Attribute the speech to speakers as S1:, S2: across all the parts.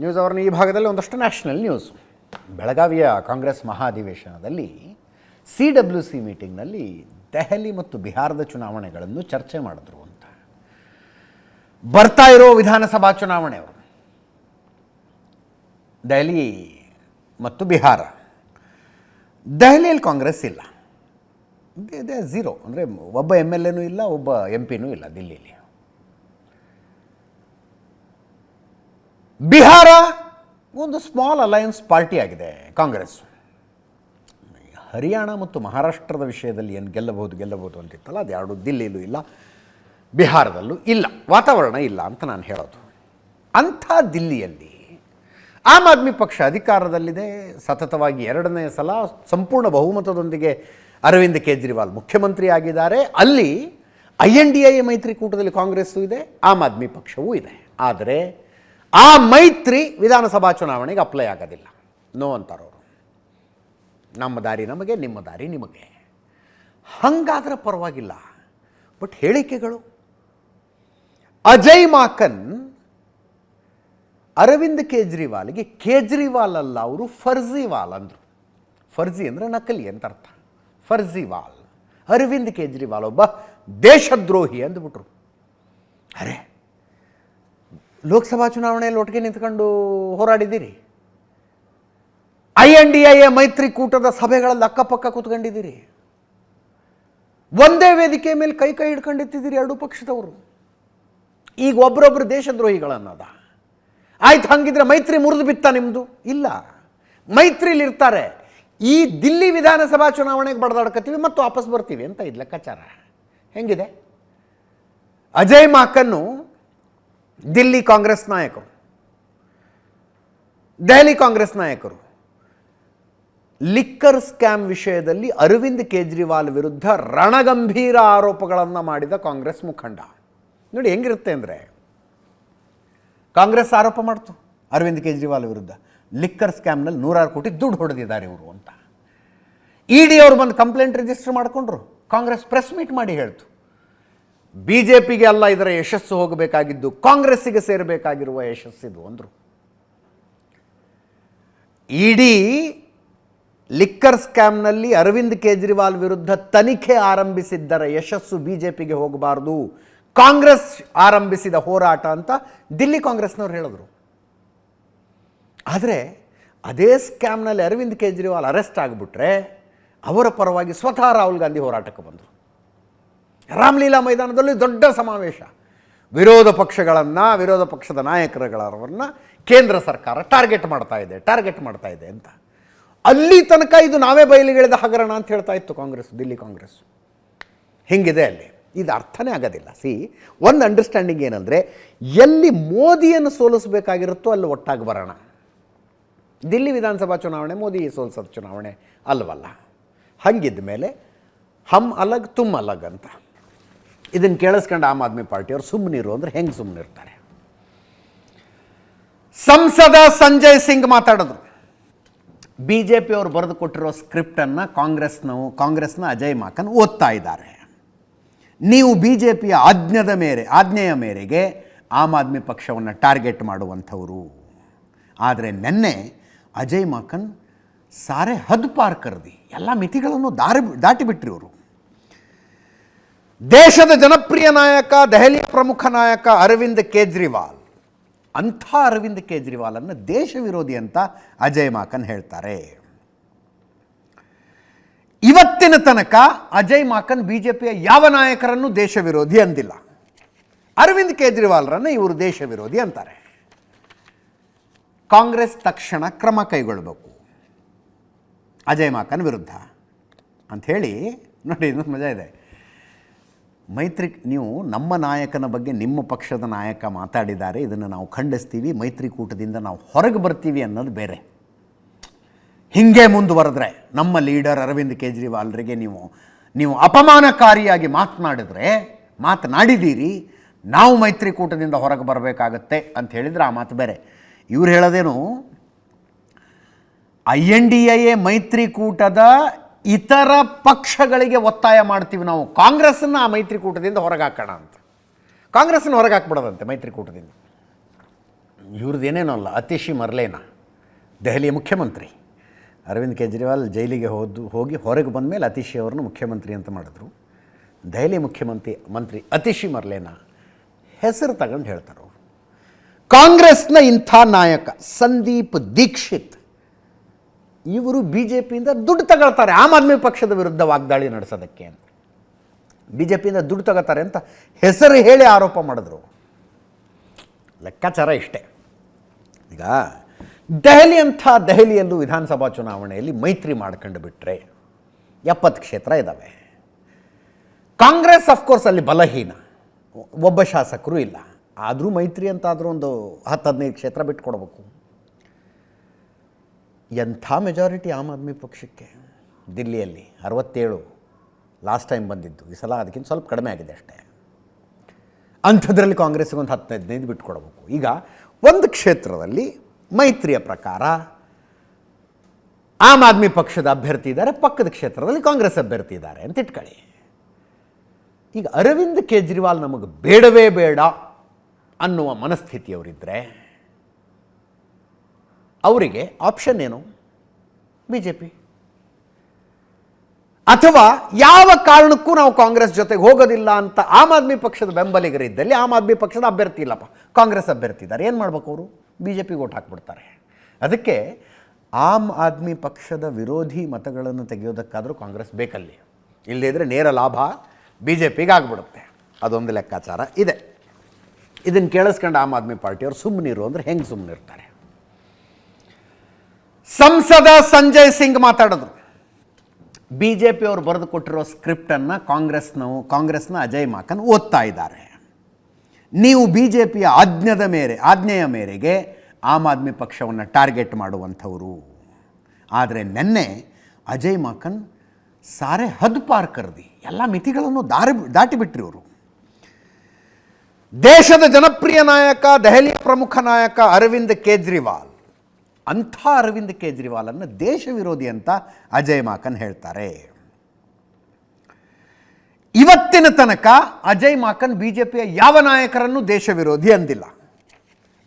S1: News ಅವರ್ನ ಈ ಭಾಗದಲ್ಲಿ ಒಂದಷ್ಟು ನ್ಯಾಷನಲ್ ನ್ಯೂಸ್. ಬೆಳಗಾವಿಯ ಕಾಂಗ್ರೆಸ್ ಮಹಾಧಿವೇಶನದಲ್ಲಿ ಸಿ ಡಬ್ಲ್ಯೂ ಸಿ ಮೀಟಿಂಗ್ನಲ್ಲಿ ದೆಹಲಿ ಮತ್ತು ಬಿಹಾರದ ಚುನಾವಣೆಗಳನ್ನು ಚರ್ಚೆ ಮಾಡಿದ್ರು ಅಂತ. ಬರ್ತಾ ಇರೋ ವಿಧಾನಸಭಾ ಚುನಾವಣೆ ಅವರು. ದೆಹಲಿ ಮತ್ತು ಬಿಹಾರ. ದೆಹಲಿಯಲ್ಲಿ ಕಾಂಗ್ರೆಸ್ ಇಲ್ಲ. ಇದೆ ಝೀರೋ. ಅಂದರೆ ಒಬ್ಬ ಎಂ ಎಲ್ ಎನೂ ಇಲ್ಲ, ಒಬ್ಬ ಎಂ ಪಿನೂ ಇಲ್ಲ ದಿಲ್ಲಿಲಿ ಬಿಹಾರ ಒಂದು ಸ್ಮಾಲ್ ಅಲಯನ್ಸ್ ಪಾರ್ಟಿ ಆಗಿದೆ, ಕಾಂಗ್ರೆಸ್. ಹರಿಯಾಣ ಮತ್ತು ಮಹಾರಾಷ್ಟ್ರದ ವಿಷಯದಲ್ಲಿ ಏನು ಗೆಲ್ಲಬಹುದು ಗೆಲ್ಲಬಹುದು ಅಂತಿತ್ತಲ್ಲ, ಅದು ಎರಡು ದಿಲ್ಲಿಯಲ್ಲೂ ಇಲ್ಲ, ಬಿಹಾರದಲ್ಲೂ ಇಲ್ಲ, ವಾತಾವರಣ ಇಲ್ಲ ಅಂತ ನಾನು ಹೇಳೋದು. ಅಂಥ ದಿಲ್ಲಿಯಲ್ಲಿ ಆಮ್ ಆದ್ಮಿ ಪಕ್ಷ ಅಧಿಕಾರದಲ್ಲಿದೆ, ಸತತವಾಗಿ ಎರಡನೇ ಸಲ ಸಂಪೂರ್ಣ ಬಹುಮತದೊಂದಿಗೆ ಅರವಿಂದ್ ಕೇಜ್ರಿವಾಲ್ ಮುಖ್ಯಮಂತ್ರಿ ಆಗಿದ್ದಾರೆ. ಅಲ್ಲಿ ಐ ಎನ್ ಡಿ ಎ ಮೈತ್ರಿಕೂಟದಲ್ಲಿ ಕಾಂಗ್ರೆಸ್ಸು ಇದೆ, ಆಮ್ ಆದ್ಮಿ ಪಕ್ಷವೂ ಇದೆ. ಆದರೆ ಆ ಮೈತ್ರಿ ವಿಧಾನಸಭಾ ಚುನಾವಣೆಗೆ ಅಪ್ಲೈ ಆಗೋದಿಲ್ಲ. ನೋ ಅಂತಾರವರು. ನಮ್ಮ ದಾರಿ ನಮಗೆ, ನಿಮ್ಮ ದಾರಿ ನಿಮಗೆ. ಹಂಗಾದ್ರೆ ಪರವಾಗಿಲ್ಲ. ಬಟ್ ಹೇಳಿಕೆಗಳು. ಅಜಯ್ ಮಾಕನ್ ಅರವಿಂದ್ ಕೇಜ್ರಿವಾಲ್ಗೆ ಕೇಜ್ರಿವಾಲ್ ಅಲ್ಲ ಅವರು ಫರ್ಜಿವಾಲ್ ಅಂದರು. ಫರ್ಜಿ ಅಂದರೆ ನಕಲಿ ಅಂತ ಅರ್ಥ. ಫರ್ಜಿವಾಲ್. ಅರವಿಂದ್ ಕೇಜ್ರಿವಾಲ್ ಒಬ್ಬ ದೇಶದ್ರೋಹಿ ಅಂದ್ಬಿಟ್ರು. ಅರೆ ಲೋಕಸಭಾ ಚುನಾವಣೆಯಲ್ಲಿ ಒಟ್ಟಿಗೆ ನಿಂತ್ಕೊಂಡು ಹೋರಾಡಿದ್ದೀರಿ? I N D I A ಮೈತ್ರಿಕೂಟದ ಸಭೆಗಳಲ್ಲಿ ಅಕ್ಕಪಕ್ಕ ಕೂತ್ಕೊಂಡಿದ್ದೀರಿ? ಒಂದೇ ವೇದಿಕೆ ಮೇಲೆ ಕೈ ಕೈ ಹಿಡ್ಕೊಂಡಿರ್ತಿದ್ದೀರಿ ಎರಡೂ ಪಕ್ಷದವರು? ಈಗ ಒಬ್ಬರೊಬ್ಬರು ದೇಶದ್ರೋಹಿಗಳನ್ನದ? ಆಯ್ತು, ಹಂಗಿದ್ರೆ ಮೈತ್ರಿ ಮುರಿದು ಬಿತ್ತ ನಿಮ್ಮದು ಇಲ್ಲ. ಮೈತ್ರಿಲಿ ಇರ್ತಾರೆ. ಈ ದಿಲ್ಲಿ ವಿಧಾನಸಭಾ ಚುನಾವಣೆಗೆ ಬಡದಾಡ್ಕತ್ತೀವಿ ಮತ್ತು ವಾಪಸ್ ಬರ್ತೀವಿ ಅಂತ ಇದು ಲೆಕ್ಕಾಚಾರ. ಹೆಂಗಿದೆ? ಅಜಯ್ ಮಾಕನ್ನು ದಿಲ್ಲಿ ಕಾಂಗ್ರೆಸ್ ನಾಯಕರು, ದೆಹಲಿ ಕಾಂಗ್ರೆಸ್ ನಾಯಕರು, ಲಿಕ್ಕರ್ ಸ್ಕ್ಯಾಮ್ ವಿಷಯದಲ್ಲಿ ಅರವಿಂದ್ ಕೇಜ್ರಿವಾಲ್ ವಿರುದ್ಧ ರಣಗಂಭೀರ ಆರೋಪಗಳನ್ನು ಮಾಡಿದ ಕಾಂಗ್ರೆಸ್ ಮುಖಂಡ. ನೋಡಿ ಹೆಂಗಿರುತ್ತೆ ಅಂದರೆ, ಕಾಂಗ್ರೆಸ್ ಆರೋಪ ಮಾಡ್ತು ಅರವಿಂದ್ ಕೇಜ್ರಿವಾಲ್ ವಿರುದ್ಧ. ಲಿಕ್ಕರ್ ಸ್ಕ್ಯಾಮ್ನಲ್ಲಿ ನೂರಾರು ಕೋಟಿ ದುಡ್ಡು ಹೊಡೆದಿದ್ದಾರೆ ಇವರು ಅಂತ. ಇ ಡಿ ಅವ್ರು ಬಂದು ಕಂಪ್ಲೇಂಟ್ ರಿಜಿಸ್ಟರ್ ಮಾಡಿಕೊಂಡ್ರು. ಕಾಂಗ್ರೆಸ್ ಪ್ರೆಸ್ ಮೀಟ್ ಮಾಡಿ ಹೇಳ್ತು. ಬಿ ಜೆ ಪಿಗೆ ಅಲ್ಲ, ಇದರ ಯಶಸ್ಸು ಹೋಗಬೇಕಾಗಿದ್ದು ಕಾಂಗ್ರೆಸ್ಸಿಗೆ ಸೇರಬೇಕಾಗಿರುವ ಯಶಸ್ಸಿದು ಅಂದರು. ಇಡೀ ಲಿಕ್ಕರ್ ಸ್ಕ್ಯಾಮ್ನಲ್ಲಿ ಅರವಿಂದ್ ಕೇಜ್ರಿವಾಲ್ ವಿರುದ್ಧ ತನಿಖೆ ಆರಂಭಿಸಿದ್ದರ ಯಶಸ್ಸು ಬಿ ಜೆ ಪಿಗೆ ಹೋಗಬಾರ್ದು. ಕಾಂಗ್ರೆಸ್ ಆರಂಭಿಸಿದ ಹೋರಾಟ ಅಂತ ದಿಲ್ಲಿ ಕಾಂಗ್ರೆಸ್ನವ್ರು ಹೇಳಿದ್ರು. ಆದರೆ ಅದೇ ಸ್ಕ್ಯಾಮ್ನಲ್ಲಿ ಅರವಿಂದ್ ಕೇಜ್ರಿವಾಲ್ ಅರೆಸ್ಟ್ ಆಗಿಬಿಟ್ರೆ ಅವರ ಪರವಾಗಿ ಸ್ವತಃ ರಾಹುಲ್ ಗಾಂಧಿ ಹೋರಾಟಕ್ಕೆ ಬಂದರು. ರಾಮಲೀಲಾ ಮೈದಾನದಲ್ಲಿ ದೊಡ್ಡ ಸಮಾವೇಶ. ವಿರೋಧ ಪಕ್ಷಗಳನ್ನು, ವಿರೋಧ ಪಕ್ಷದ ನಾಯಕರುಗಳವರನ್ನು ಕೇಂದ್ರ ಸರ್ಕಾರ ಟಾರ್ಗೆಟ್ ಮಾಡ್ತಾ ಇದೆ, ಟಾರ್ಗೆಟ್ ಮಾಡ್ತಾ ಇದೆ ಅಂತ. ಅಲ್ಲಿ ತನಕ ಇದು ನಾವೇ ಬಯಲಿಗೆಳೆದ ಹಗರಣ ಅಂತ ಹೇಳ್ತಾ ಇತ್ತು ಕಾಂಗ್ರೆಸ್, ದಿಲ್ಲಿ ಕಾಂಗ್ರೆಸ್. ಹಿಂಗಿದೆ ಅಲ್ಲಿ? ಇದು ಅರ್ಥನೇ ಆಗೋದಿಲ್ಲ. ಸಿ ಒಂದು ಅಂಡರ್ಸ್ಟ್ಯಾಂಡಿಂಗ್ ಏನಂದರೆ, ಎಲ್ಲಿ ಮೋದಿಯನ್ನು ಸೋಲಿಸಬೇಕಾಗಿರುತ್ತೋ ಅಲ್ಲಿ ಒಟ್ಟಾಗಿ ಬರೋಣ. ದಿಲ್ಲಿ ವಿಧಾನಸಭಾ ಚುನಾವಣೆ, ಮೋದಿ ಸೋಲ್ಸೋದು ಚುನಾವಣೆ ಅಲ್ವಲ್ಲ? ಹಂಗಿದ್ದ ಮೇಲೆ ಹಮ್ ಅಲಗ್ ತುಮ್ ಅಲಗ್ ಅಂತ. ಇದನ್ನು ಕೇಳಿಸ್ಕೊಂಡು ಆಮ್ ಆದ್ಮಿ ಪಾರ್ಟಿಯವರು ಸುಮ್ಮನಿರು ಅಂದ್ರೆ ಹೆಂಗೆ ಸುಮ್ಮನಿರ್ತಾರೆ ಸಂಸದ ಸಂಜಯ್ ಸಿಂಗ್ ಮಾತಾಡಿದ್ರು. ಬಿ ಜೆ ಬರೆದು ಕೊಟ್ಟಿರೋ ಸ್ಕ್ರಿಪ್ಟನ್ನು ಕಾಂಗ್ರೆಸ್ನವು ಕಾಂಗ್ರೆಸ್ನ ಅಜಯ್ ಮಾಕನ್ ಓದ್ತಾ ಇದ್ದಾರೆ. ನೀವು ಬಿ ಜೆ ಪಿಯ ಆಜ್ಞದ ಮೇರೆ, ಆಜ್ಞೆಯ ಮೇರೆಗೆ ಆಮ್ ಆದ್ಮಿ ಪಕ್ಷವನ್ನು ಟಾರ್ಗೆಟ್ ಮಾಡುವಂಥವರು. ಆದರೆ ನಿನ್ನೆ ಅಜಯ್ ಮಾಕನ್ ಸಾರೆ ಹದ್ ಪಾರ್ ಕರ್ದಿ, ಎಲ್ಲ ಮಿತಿಗಳನ್ನು ದಾರಿ ದಾಟಿಬಿಟ್ರಿ ಅವರು ದೇಶದ ಜನಪ್ರಿಯ ನಾಯಕ, ದೆಹಲಿಯ ಪ್ರಮುಖ ನಾಯಕ ಅರವಿಂದ್ ಕೇಜ್ರಿವಾಲ್. ಅಂಥ ಅರವಿಂದ್ ಕೇಜ್ರಿವಾಲನ್ನು ದೇಶ ವಿರೋಧಿ ಅಂತ ಅಜಯ್ ಮಾಕನ್ ಹೇಳ್ತಾರೆ. ಇವತ್ತಿನ ತನಕ ಅಜಯ್ ಮಾಕನ್ ಬಿಜೆಪಿಯ ಯಾವ ನಾಯಕರನ್ನು ದೇಶ ವಿರೋಧಿ ಅಂದಿಲ್ಲ. ಅರವಿಂದ್ ಕೇಜ್ರಿವಾಲ್ರನ್ನು ಇವರು ದೇಶ ವಿರೋಧಿ ಅಂತಾರೆ. ಕಾಂಗ್ರೆಸ್ ತಕ್ಷಣ ಕ್ರಮ ಕೈಗೊಳ್ಳಬೇಕು ಅಜಯ್ ಮಾಕನ್ ವಿರುದ್ಧ. ಅಂಥೇಳಿ ನೋಡಿ ಇನ್ನೊಂದು ಮಜಾ ಇದೆ. ಮೈತ್ರಿ ನೀವು ನಮ್ಮ ನಾಯಕನ ಬಗ್ಗೆ ನಿಮ್ಮ ಪಕ್ಷದ ನಾಯಕ ಮಾತಾಡಿದ್ದಾರೆ, ಇದನ್ನು ನಾವು ಖಂಡಿಸ್ತೀವಿ ಮೈತ್ರಿಕೂಟದಿಂದ ನಾವು ಹೊರಗೆ ಬರ್ತೀವಿ ಅನ್ನೋದು ಬೇರೆ. ಹಿಂಗೆ ಮುಂದುವರೆದ್ರೆ ನಮ್ಮ ಲೀಡರ್ ಅರವಿಂದ್ ಕೇಜ್ರಿವಾಲ್ರಿಗೆ ನೀವು ನೀವು ಅಪಮಾನಕಾರಿಯಾಗಿ ಮಾತನಾಡಿದ್ರೆ ಮಾತನಾಡಿದ್ದೀರಿ ನಾವು ಮೈತ್ರಿಕೂಟದಿಂದ ಹೊರಗೆ ಬರಬೇಕಾಗತ್ತೆ ಅಂತ ಹೇಳಿದರೆ ಆ ಮಾತು ಬೇರೆ. ಇವ್ರು ಹೇಳೋದೇನು, ಐ ಎನ್ ಡಿ ಎ ಮೈತ್ರಿಕೂಟದ ಇತರ ಪಕ್ಷಗಳಿಗೆ ಒತ್ತಾಯ ಮಾಡ್ತೀವಿ ನಾವು. ಕಾಂಗ್ರೆಸ್ಸನ್ನು ಆ ಮೈತ್ರಿಕೂಟದಿಂದ ಹೊರಗೆ ಹಾಕೋಣ ಅಂತ. ಕಾಂಗ್ರೆಸ್ಸನ್ನು ಹೊರಗೆ ಹಾಕ್ಬಿಡೋದಂತೆ ಮೈತ್ರಿಕೂಟದಿಂದ ಇವ್ರದ್ದೇನೇನೋ ಅಲ್ಲ, ಅತಿಶಿ ಮರ್ಲೇನ, ದೆಹಲಿಯ ಮುಖ್ಯಮಂತ್ರಿ. ಅರವಿಂದ್ ಕೇಜ್ರಿವಾಲ್ ಜೈಲಿಗೆ ಹೋದ್ದು, ಹೋಗಿ ಹೊರಗೆ ಬಂದ ಮೇಲೆ ಅತಿಶಿ ಅವರನ್ನು ಮುಖ್ಯಮಂತ್ರಿ ಅಂತ ಮಾಡಿದ್ರು. ದೆಹಲಿ ಮುಖ್ಯಮಂತ್ರಿ, ಮಂತ್ರಿ ಅತಿಶಿ ಮರ್ಲೇನ ಹೆಸರು ತಗೊಂಡು ಹೇಳ್ತಾರೆ ಅವರು. ಕಾಂಗ್ರೆಸ್ನ ಇಂಥ ನಾಯಕ ಸಂದೀಪ್ ದೀಕ್ಷಿತ್ ಇವರು ಬಿ ಜೆ ಪಿಯಿಂದ ದುಡ್ಡು ತಗೊಳ್ತಾರೆ. ಆಮ್ ಆದ್ಮಿ ಪಕ್ಷದ ವಿರುದ್ಧ ವಾಗ್ದಾಳಿ ನಡೆಸೋದಕ್ಕೆ ಅಂತ. ಬಿ ಜೆ ಪಿಯಿಂದ ದುಡ್ಡು ತಗೋತಾರೆ ಅಂತ ಹೆಸರು ಹೇಳಿ ಆರೋಪ ಮಾಡಿದ್ರು. ಲೆಕ್ಕಾಚಾರ ಇಷ್ಟೇ. ಈಗ ದೆಹಲಿ ಅಂಥ ದೆಹಲಿಯಲ್ಲೂ ವಿಧಾನಸಭಾ ಚುನಾವಣೆಯಲ್ಲಿ ಮೈತ್ರಿ ಮಾಡ್ಕೊಂಡು ಬಿಟ್ಟರೆ ಎಪ್ಪತ್ತು ಕ್ಷೇತ್ರ ಇದ್ದಾವೆ ಕಾಂಗ್ರೆಸ್ ಅಫ್ಕೋರ್ಸ್ ಅಲ್ಲಿ ಬಲಹೀನ. ಒಬ್ಬ ಶಾಸಕರು ಇಲ್ಲ. ಆದರೂ ಮೈತ್ರಿ ಅಂತಾದರೂ ಒಂದು ಹತ್ತು ಹದಿನೈದು ಕ್ಷೇತ್ರ ಬಿಟ್ಕೊಡ್ಬೇಕು. ಎಂಥ ಮೆಜಾರಿಟಿ ಆಮ್ ಆದ್ಮಿ ಪಕ್ಷಕ್ಕೆ? ದಿಲ್ಲಿಯಲ್ಲಿ ಅರವತ್ತೇಳು ಲಾಸ್ಟ್ ಟೈಮ್ ಬಂದಿದ್ದು. ಈ ಸಲ ಅದಕ್ಕಿಂತ ಸ್ವಲ್ಪ ಕಡಿಮೆ ಆಗಿದೆ ಅಷ್ಟೇ. ಅಂಥದ್ರಲ್ಲಿ ಕಾಂಗ್ರೆಸ್ಗೆ ಒಂದು ಹದಿನೈದು ಬಿಟ್ಕೊಡ್ಬೇಕು. ಈಗ ಒಂದು ಕ್ಷೇತ್ರದಲ್ಲಿ ಮೈತ್ರಿಯ ಪ್ರಕಾರ ಆಮ್ ಆದ್ಮಿ ಪಕ್ಷದ ಅಭ್ಯರ್ಥಿ ಇದ್ದಾರೆ, ಪಕ್ಕದ ಕ್ಷೇತ್ರದಲ್ಲಿ ಕಾಂಗ್ರೆಸ್ ಅಭ್ಯರ್ಥಿ ಇದ್ದಾರೆ ಅಂತ ಇಟ್ಕೊಳ್ಳಿ. ಈಗ ಅರವಿಂದ್ ಕೇಜ್ರಿವಾಲ್ ನಮಗೆ ಬೇಡವೇ ಬೇಡ ಅನ್ನುವ ಮನಸ್ಥಿತಿಯವರಿದ್ದರೆ ಅವರಿಗೆ ಆಪ್ಷನ್ ಏನು? ಬಿ ಜೆ ಪಿ ಅಥವಾ ಯಾವ ಕಾರಣಕ್ಕೂ ನಾವು ಕಾಂಗ್ರೆಸ್ ಜೊತೆಗೆ ಹೋಗೋದಿಲ್ಲ ಅಂತ ಆಮ್ ಆದ್ಮಿ ಪಕ್ಷದ ಬೆಂಬಲಿಗರಿದ್ದಲ್ಲಿ ಆಮ್ ಆದ್ಮಿ ಪಕ್ಷದ ಅಭ್ಯರ್ಥಿ ಇಲ್ಲಪ್ಪ. ಕಾಂಗ್ರೆಸ್ ಅಭ್ಯರ್ಥಿ ಇದ್ದಾರೆ ಏನು ಮಾಡ್ಬೇಕು ಅವರು? ಬಿ ಜೆ ಪಿಗೆ ಓಟ್ ಹಾಕ್ಬಿಡ್ತಾರೆ. ಅದಕ್ಕೆ ಆಮ್ ಆದ್ಮಿ ಪಕ್ಷದ ವಿರೋಧಿ ಮತಗಳನ್ನು ತೆಗೆಯೋದಕ್ಕಾದರೂ ಕಾಂಗ್ರೆಸ್ ಬೇಕಲ್ಲಿ. ಇಲ್ಲದಿದ್ದರೆ ನೇರ ಲಾಭ ಬಿ ಜೆ ಪಿಗೆ ಆಗ್ಬಿಡುತ್ತೆ. ಅದೊಂದು ಲೆಕ್ಕಾಚಾರ ಇದೆ. ಇದನ್ನು ಕೇಳಿಸ್ಕೊಂಡು ಆಮ್ ಆದ್ಮಿ ಪಾರ್ಟಿಯವರು ಸುಮ್ಮನಿರು ಅಂದರೆ ಹೆಂಗೆ ಸುಮ್ಮನಿರ್ತಾರೆ ಸಂಸದ ಸಂಜಯ್ ಸಿಂಗ್ ಮಾತಾಡಿದ್ರು ಬಿ ಜೆ ಬರೆದು ಕೊಟ್ಟಿರೋ ಸ್ಕ್ರಿಪ್ಟನ್ನು ಕಾಂಗ್ರೆಸ್ನವು ಕಾಂಗ್ರೆಸ್ನ ಅಜಯ್ ಮಾಕನ್ ಓದ್ತಾ ಇದ್ದಾರೆ. ನೀವು ಬಿ ಜೆ ಪಿಯ ಆಜ್ಞದ ಮೇರೆ, ಆಜ್ಞೆಯ ಮೇರೆಗೆ ಆಮ್ ಆದ್ಮಿ ಪಕ್ಷವನ್ನು ಟಾರ್ಗೆಟ್ ಮಾಡುವಂಥವರು. ಆದರೆ ನೆನ್ನೆ ಅಜಯ್ ಮಾಕನ್ ಸಾರೆ ಹದ್ ಪಾರ್ ಕರೆದಿ, ಎಲ್ಲ ಮಿತಿಗಳನ್ನು ದಾರಿ ದಾಟಿಬಿಟ್ರಿ ಅವರು ದೇಶದ ಜನಪ್ರಿಯ ನಾಯಕ, ದೆಹಲಿಯ ಪ್ರಮುಖ ನಾಯಕ ಅರವಿಂದ್ ಕೇಜ್ರಿವಾಲ್. ಅಂಥ ಅರವಿಂದ್ ಕೇಜ್ರಿವಾಲನ್ನು ದೇಶ ವಿರೋಧಿ ಅಂತ ಅಜಯ್ ಮಾಕನ್ ಹೇಳ್ತಾರೆ. ಇವತ್ತಿನ ತನಕ ಅಜಯ್ ಮಾಕನ್ ಬಿ ಜೆ ಪಿಯ ಯಾವ ನಾಯಕರನ್ನು ದೇಶ ವಿರೋಧಿ ಅಂದಿಲ್ಲ.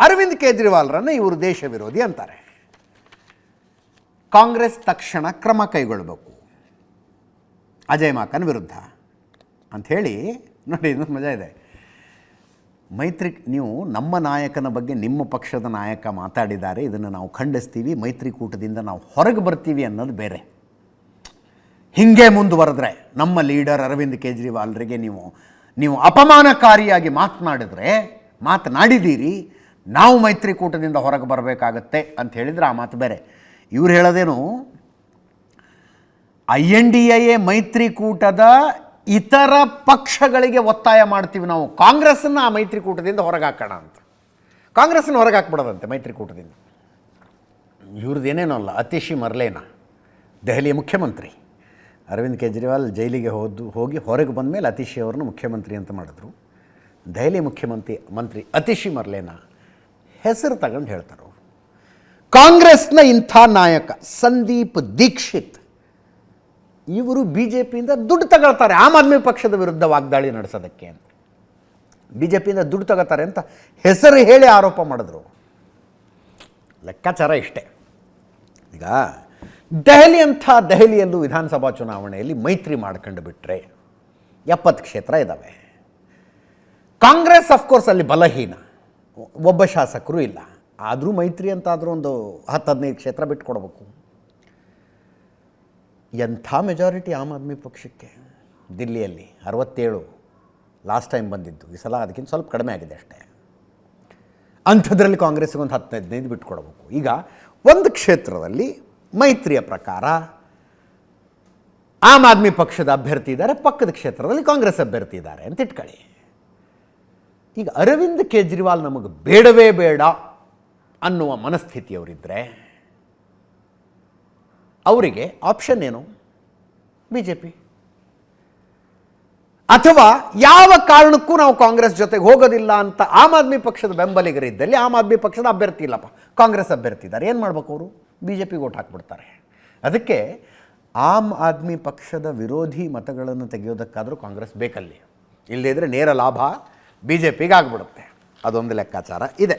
S1: ಅರವಿಂದ್ ಕೇಜ್ರಿವಾಲ್ರನ್ನು ಇವರು ದೇಶ ವಿರೋಧಿ ಅಂತಾರೆ. ಕಾಂಗ್ರೆಸ್ ತಕ್ಷಣ ಕ್ರಮ ಕೈಗೊಳ್ಳಬೇಕು. ಅಜಯ್ ಮಾಕನ್ ವಿರುದ್ಧ. ಅಂಥೇಳಿ ನೋಡಿ, ಇನ್ನೊಂದು ಮಜಾ ಇದೆ. ಮೈತ್ರಿ ನೀವು ನಮ್ಮ ನಾಯಕನ ಬಗ್ಗೆ ನಿಮ್ಮ ಪಕ್ಷದ ನಾಯಕ ಮಾತಾಡಿದ್ದಾರೆ, ಇದನ್ನು ನಾವು ಖಂಡಿಸ್ತೀವಿ ಮೈತ್ರಿಕೂಟದಿಂದ ನಾವು ಹೊರಗೆ ಬರ್ತೀವಿ ಅನ್ನೋದು ಬೇರೆ. ಹಿಂಗೆ ಮುಂದುವರೆದ್ರೆ ನಮ್ಮ ಲೀಡರ್ ಅರವಿಂದ್ ಕೇಜ್ರಿವಾಲ್ರಿಗೆ ನೀವು ನೀವು ಅಪಮಾನಕಾರಿಯಾಗಿ ಮಾತನಾಡಿದ್ರೆ, ಮಾತನಾಡಿದ್ದೀರಿ, ನಾವು ಮೈತ್ರಿಕೂಟದಿಂದ ಹೊರಗೆ ಬರಬೇಕಾಗತ್ತೆ ಅಂತ ಹೇಳಿದರೆ ಆ ಮಾತು ಬೇರೆ. ಇವ್ರು ಹೇಳೋದೇನು, ಐ ಎನ್ ಡಿ ಎ ಮೈತ್ರಿಕೂಟದ ಇತರ ಪಕ್ಷಗಳಿಗೆ ಒತ್ತಾಯ ಮಾಡ್ತೀವಿ ನಾವು. ಕಾಂಗ್ರೆಸ್ಸನ್ನು ಆ ಮೈತ್ರಿಕೂಟದಿಂದ ಹೊರಗೆ ಹಾಕೋಣ ಅಂತ. ಕಾಂಗ್ರೆಸ್ಸನ್ನು ಹೊರಗೆ ಹಾಕ್ಬಿಡೋದಂತೆ ಮೈತ್ರಿಕೂಟದಿಂದ ಇವ್ರದ್ದೇನೇನೋ ಅಲ್ಲ, ಅತಿಶಿ ಮರ್ಲೇನ, ದೆಹಲಿಯ ಮುಖ್ಯಮಂತ್ರಿ. ಅರವಿಂದ್ ಕೇಜ್ರಿವಾಲ್ ಜೈಲಿಗೆ ಹೋದ್ದು, ಹೋಗಿ ಹೊರಗೆ ಬಂದ ಮೇಲೆ ಅತಿಶಿ ಅವರನ್ನು ಮುಖ್ಯಮಂತ್ರಿ ಅಂತ ಮಾಡಿದ್ರು. ದೆಹಲಿ ಮುಖ್ಯಮಂತ್ರಿ, ಮಂತ್ರಿ ಅತಿಶಿ ಮರ್ಲೇನ ಹೆಸರು ತಗೊಂಡು ಹೇಳ್ತಾರೆ ಅವರು. ಕಾಂಗ್ರೆಸ್ನ ಇಂಥ ನಾಯಕ ಸಂದೀಪ್ ದೀಕ್ಷಿತ್ ಇವರು ಬಿ ಜೆ ಪಿಯಿಂದ ದುಡ್ಡು ತಗೊಳ್ತಾರೆ. ಆಮ್ ಆದ್ಮಿ ಪಕ್ಷದ ವಿರುದ್ಧ ವಾಗ್ದಾಳಿ ನಡೆಸೋದಕ್ಕೆ ಅಂತ. ಬಿ ಜೆ ಪಿಯಿಂದ ದುಡ್ಡು ತಗೋತಾರೆ ಅಂತ ಹೆಸರು ಹೇಳಿ ಆರೋಪ ಮಾಡಿದ್ರು. ಲೆಕ್ಕಾಚಾರ ಇಷ್ಟೇ. ಈಗ ದೆಹಲಿ ಅಂಥ ದೆಹಲಿಯಲ್ಲೂ ವಿಧಾನಸಭಾ ಚುನಾವಣೆಯಲ್ಲಿ ಮೈತ್ರಿ ಮಾಡ್ಕೊಂಡು ಬಿಟ್ಟರೆ ಎಪ್ಪತ್ತು ಕ್ಷೇತ್ರ ಇದ್ದಾವೆ ಕಾಂಗ್ರೆಸ್ ಅಫ್ಕೋರ್ಸ್ ಅಲ್ಲಿ ಬಲಹೀನ. ಒಬ್ಬ ಶಾಸಕರು ಇಲ್ಲ. ಆದರೂ ಮೈತ್ರಿ ಅಂತಾದರೂ ಒಂದು ಹತ್ತು ಹದಿನೈದು ಕ್ಷೇತ್ರ ಬಿಟ್ಕೊಡ್ಬೇಕು. ಎಂಥ ಮೆಜಾರಿಟಿ ಆಮ್ ಆದ್ಮಿ ಪಕ್ಷಕ್ಕೆ? ದಿಲ್ಲಿಯಲ್ಲಿ ಅರವತ್ತೇಳು ಲಾಸ್ಟ್ ಟೈಮ್ ಬಂದಿದ್ದು. ಈ ಸಲ ಅದಕ್ಕಿಂತ ಸ್ವಲ್ಪ ಕಡಿಮೆ ಆಗಿದೆ ಅಷ್ಟೇ. ಅಂಥದ್ರಲ್ಲಿ ಕಾಂಗ್ರೆಸ್ಗೆ ಒಂದು ಹತ್ತು ಹದಿನೈದು ಬಿಟ್ಕೊಡ್ಬೇಕು. ಈಗ ಒಂದು ಕ್ಷೇತ್ರದಲ್ಲಿ ಮೈತ್ರಿಯ ಪ್ರಕಾರ ಆಮ್ ಆದ್ಮಿ ಪಕ್ಷದ ಅಭ್ಯರ್ಥಿ ಇದ್ದಾರೆ, ಪಕ್ಕದ ಕ್ಷೇತ್ರದಲ್ಲಿ ಕಾಂಗ್ರೆಸ್ ಅಭ್ಯರ್ಥಿ ಇದ್ದಾರೆ ಅಂತ ಇಟ್ಕೊಳ್ಳಿ. ಈಗ ಅರವಿಂದ್ ಕೇಜ್ರಿವಾಲ್ ನಮಗೆ ಬೇಡವೇ ಬೇಡ ಅನ್ನುವ ಮನಸ್ಥಿತಿಯವರಿದ್ದರೆ ಅವರಿಗೆ ಆಪ್ಷನ್ ಏನು? ಬಿ ಜೆ ಪಿ ಅಥವಾ ಯಾವ ಕಾರಣಕ್ಕೂ ನಾವು ಕಾಂಗ್ರೆಸ್ ಜೊತೆಗೆ ಹೋಗೋದಿಲ್ಲ ಅಂತ ಆಮ್ ಆದ್ಮಿ ಪಕ್ಷದ ಬೆಂಬಲಿಗರಿದ್ದಲ್ಲಿ ಆಮ್ ಆದ್ಮಿ ಪಕ್ಷದ ಅಭ್ಯರ್ಥಿ ಇಲ್ಲಪ್ಪ. ಕಾಂಗ್ರೆಸ್ ಅಭ್ಯರ್ಥಿ ಇದ್ದಾರೆ ಏನು ಮಾಡ್ಬೇಕು ಅವರು? ಬಿ ಜೆ ಪಿಗೆ ಓಟ್ ಹಾಕ್ಬಿಡ್ತಾರೆ. ಅದಕ್ಕೆ ಆಮ್ ಆದ್ಮಿ ಪಕ್ಷದ ವಿರೋಧಿ ಮತಗಳನ್ನು ತೆಗೆಯೋದಕ್ಕಾದರೂ ಕಾಂಗ್ರೆಸ್ ಬೇಕಲ್ಲಿ. ಇಲ್ಲದಿದ್ದರೆ ನೇರ ಲಾಭ ಬಿ ಜೆ ಪಿಗೆ ಆಗ್ಬಿಡುತ್ತೆ. ಅದೊಂದು ಲೆಕ್ಕಾಚಾರ
S2: ಇದೆ.